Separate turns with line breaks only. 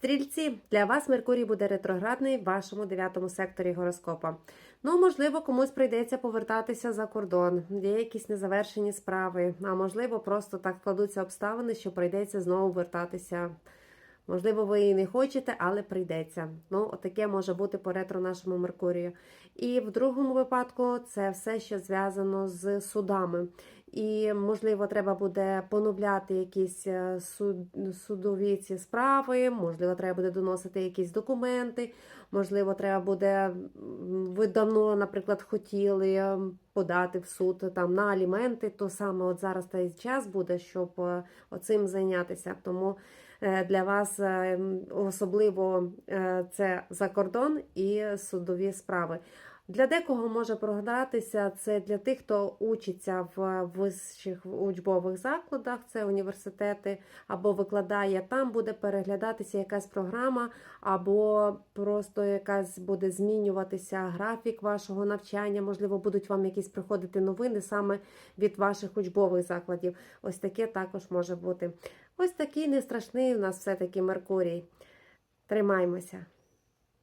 Стрільці, для вас Меркурій буде ретроградний в вашому дев'ятому секторі гороскопа. Ну, можливо, комусь прийдеться повертатися за кордон, є якісь незавершені справи, а можливо, просто так складуться обставини, що прийдеться знову вертатися. Можливо, ви і не хочете, але прийдеться. Ну, отаке може бути по ретро нашому Меркурію. І в другому випадку це все, що зв'язано з судами. І, можливо, треба буде поновляти якісь е, суд, судові ці справи, можливо, треба буде доносити якісь документи, можливо, треба буде, ви давно, наприклад, хотіли подати в суд там на аліменти, то саме от зараз та й час буде, щоб е, оцим зайнятися. Тому е, для вас е, особливо це за кордон і судові справи. Для декого може програтися це для тих, хто учиться в вищих учбових закладах, це університети, або викладає там, буде переглядатися якась програма, або просто якась буде змінюватися графік вашого навчання. Можливо, будуть вам якісь приходити новини саме від ваших учбових закладів. Ось таке також може бути. Ось такий не страшний у нас все-таки Меркурій. Тримаймося.